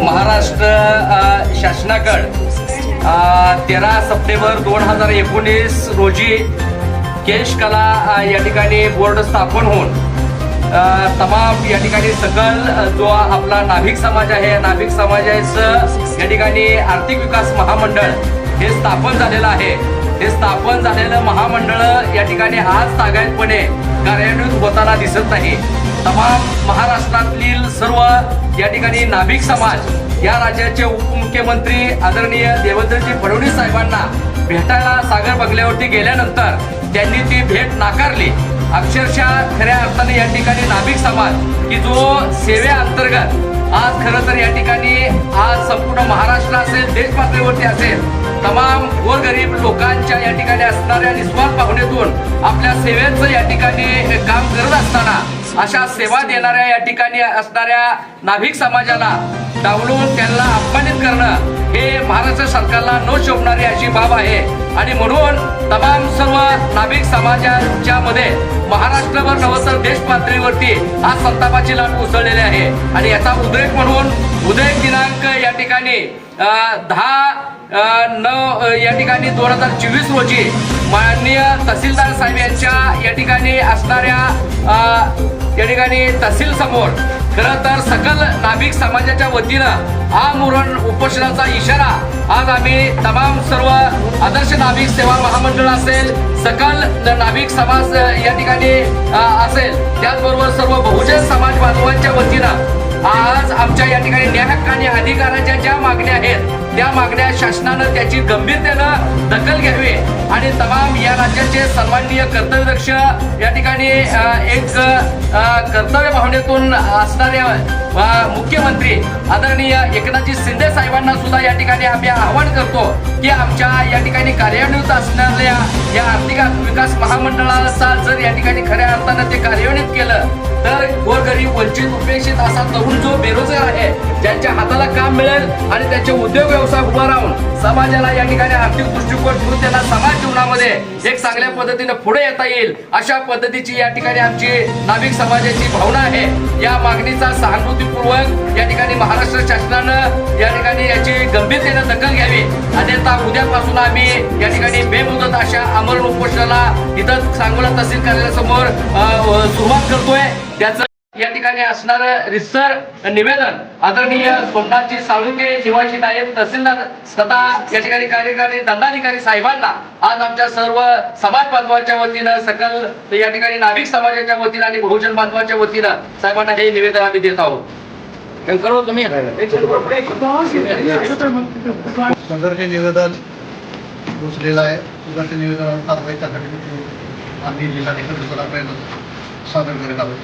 महाराष्ट्र शासनाकड तेरा सप्टेंबर दोन हजार एकोणीस रोजी केश कला या ठिकाणी बोर्ड स्थापन होऊन तमाम या ठिकाणी सकल जो आपला नाभिक समाज आहे नाभिक समाजाचं या ठिकाणी आर्थिक विकास महामंडळ हे स्थापन झालेलं आहे. हे स्थापन झालेलं महामंडळ या ठिकाणी आज तागायतपणे कार्यान्वित होताना दिसत नाही. तमाम महाराष्ट्रातील सर्व या ठिकाणी नाभिक समाज या राज्याचे उपमुख्यमंत्री आदरणीय देवेंद्रजी फडणवीस साहेबांना भेटायला सागर बंगल्यावरती गेल्यानंतर त्यांनी ती भेट नाकारली. अक्षरशः खऱ्या अर्थाने या ठिकाणी नाभिक समाज की जो सेवेअंतर्गत आज खरं तर या ठिकाणी आज संपूर्ण महाराष्ट्र असेल देश पातळीवरती असेल तमाम गोरगरीब लोकांच्या या ठिकाणी असणाऱ्या निस्वार्थ भावनेतून आपल्या सेवेचं या ठिकाणी काम करत असताना अशा सेवा देणाऱ्या या ठिकाणी असणाऱ्या नाभिक समाजाला डावलून त्यांना अपमानित करणं हे महाराष्ट्र सरकारला न शोभणारी अशी बाब आहे. आणि म्हणून तमाम सर्व नाभिक समाजाच्या मध्ये महाराष्ट्रभर नव्हे तर देश पातळीवरती आज संतापाची लाट उसळलेली आहे. आणि याचा उद्रेक म्हणून उद्रेक दिनांक या ठिकाणी दहा नऊ या ठिकाणी दोन हजार चोवीस रोजी माननीय तहसीलदार साहेब यांच्या या ठिकाणी असणाऱ्या या ठिकाणी तहसील समोर खरं तर सकल नाभिक समाजाच्या वतीनं आमरण उपोषणाचा इशारा आज आम्ही तमाम सर्व आदर्श नाभिक सेवा महामंडळ असेल सकल नाभिक समाज या ठिकाणी असेल त्याचबरोबर सर्व बहुजन समाज बांधवांच्या वतीनं आज आमच्या या ठिकाणी न्याय हक्क आणि अधिकाराच्या ज्या मागण्या आहेत त्या मागण्या शासनानं त्याची गंभीरतेनं दखल घ्यावी आणि तमाम या राज्याचे सन्माननीय कर्तव्यदक्ष या ठिकाणी एक कर्तव्य भावनेतून असणारे मुख्यमंत्री आदरणीय एकनाथजी शिंदे साहेबांना सुद्धा या ठिकाणी आम्ही आवाहन करतो की आमच्या या ठिकाणी कार्यान्वित असणाऱ्या या आर्थिक विकास महामंडळाचा जर या ठिकाणी खऱ्या अर्थानं ते कार्यान्वित केलं तर गोरगरीब वंचित उपेक्षित असा तरुण जो बेरोजगार आहे ज्यांच्या हाताला काम मिळेल आणि त्याचे उद्योग व्यवसाय उभा राहून समाजाला या ठिकाणी आर्थिक दृष्टिकोन ठेवून त्यांना समाज जीवनामध्ये एक चांगल्या पद्धतीने पुढे येता येईल अशा पद्धतीची या ठिकाणी आमची नाभिक समाजाची भावना आहे. या मागणीचा सहानुभूतीपूर्वक या ठिकाणी महाराष्ट्र शासनानं या ठिकाणी याची गंभीरतेने दखल घ्यावी. अन्यथा उद्यापासून आम्ही या ठिकाणी बेमुदत अशा आमरण उपोषणाला इथं सांगोला तहसील कार्यालयासमोर सुरुवात करतोय. त्याचं या ठिकाणी असणार रिसर निवेदन. आदरणीय सोमनाथजी साळुंके निवासी नायब तहसीलदार स्वतः या ठिकाणी कार्यकारी दंडाधिकारी साहेबांना आज आमच्या सर्व समाज बांधवांच्या वतीनं सकल या ठिकाणी नाभिक समाजाच्या वतीनं आणि बहुजन बांधवांच्या वतीनं साहेबांना हे निवेदन आम्ही देत आहोत. शंकर तुम्ही संघर्ष निवेदन घोषलेलं आहे. संघर्ष निवेदन అన్ని జిల్లా ఎక్కడ కూడా ప్రయత్నం సాధన జరగాలి